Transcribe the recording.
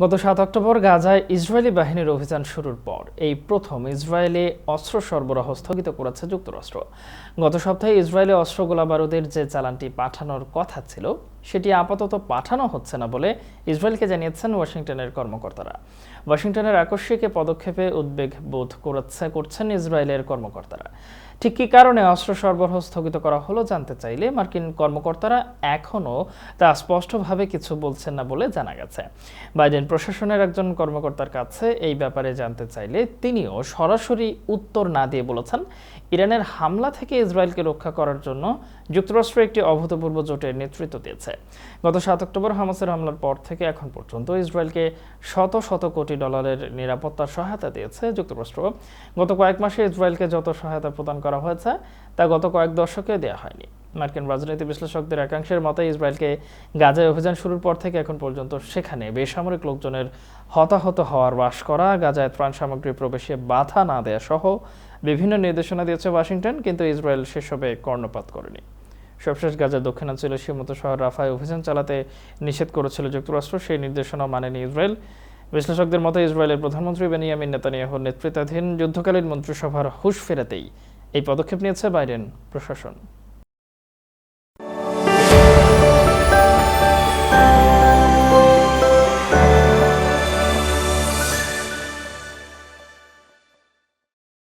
গত সাত অক্টোবর গাজায় ইসরায়েলি বাহিনীর অভিযান শুরুর পর এই প্রথম ইসরায়েলে অস্ত্র সরবরাহ স্থগিত করেছে যুক্তরাষ্ট্র। গত সপ্তাহে ইসরায়েলে অস্ত্র গোলাবারুদের যে চালানটি পাঠানোর কথা ছিল, সেটি আপাতত পাঠানো হচ্ছে না বলে ইসরায়েলকে জানিয়েছেন ওয়াশিংটনের কর্মকর্তারা। ওয়াশিংটনের আকস্মিক পদক্ষেপে উদ্বেগ বোধ করেছে, করছেন ইসরায়েলের কর্মকর্তারা। ঠিক কী কারণে অস্ত্র সরবরাহ স্থগিত করা হলো জানতে চাইলে মার্কিন কর্মকর্তারা এখনও তা স্পষ্টভাবে কিছু বলছেন না বলে জানা গেছে। বাইডেন প্রশাসনের একজন কর্মকর্তার কাছে এই ব্যাপারে জানতে চাইলে তিনিও সরাসরি উত্তর না দিয়ে বলেছেন, ইরানের হামলা থেকে ইসরায়েলকে রক্ষা করার জন্য যুক্তরাষ্ট্র একটি অভূতপূর্ব জোটের নেতৃত্ব দিয়েছে। গত সাত অক্টোবর হামাসের হামলার পর থেকে এখন পর্যন্ত ইসরায়েলকে শত শত কোটি ডলারের নিরাপত্তার সহায়তা দিয়েছে যুক্তরাষ্ট্র। গত কয়েক মাসে ইসরায়েলকে যত সহায়তা প্রদান করা হয়েছে, তা গত কয়েক দশকে দেওয়া হয়নি। মার্কিন রাজনৈতিক বিশ্লেষকদের একাংশের মতে ইসরায়েলকে গাজায় অভিযান শুরুর পর থেকে এখন পর্যন্ত সেখানে বেসামরিক লোকজনের হতাহত হওয়ার বাস করা, গাজায় ত্রাণ সামগ্রী প্রবেশে বাধা না দেয়া সহ বিভিন্ন নির্দেশনা দিয়েছে ওয়াশিংটন, কিন্তু ইসরায়েল সেসবে কর্ণপাত করেনি। সবশেষ গাজার দক্ষিণাঞ্চলের সীমন্ত শহর রাফায় অভিযান চালাতে নিষেধ করেছিল যুক্তরাষ্ট্র, সেই নির্দেশনা মানেনি ইসরায়েল। বিশ্লেষকদের মতে, ইসরায়েলের প্রধানমন্ত্রী বেনিয়ামিন নেতানিয়াহুর নেতৃত্বাধীন যুদ্ধকালীন মন্ত্রিসভার হুশ ফেরাতেই এই পদক্ষেপ নিয়েছে বাইডেন প্রশাসন।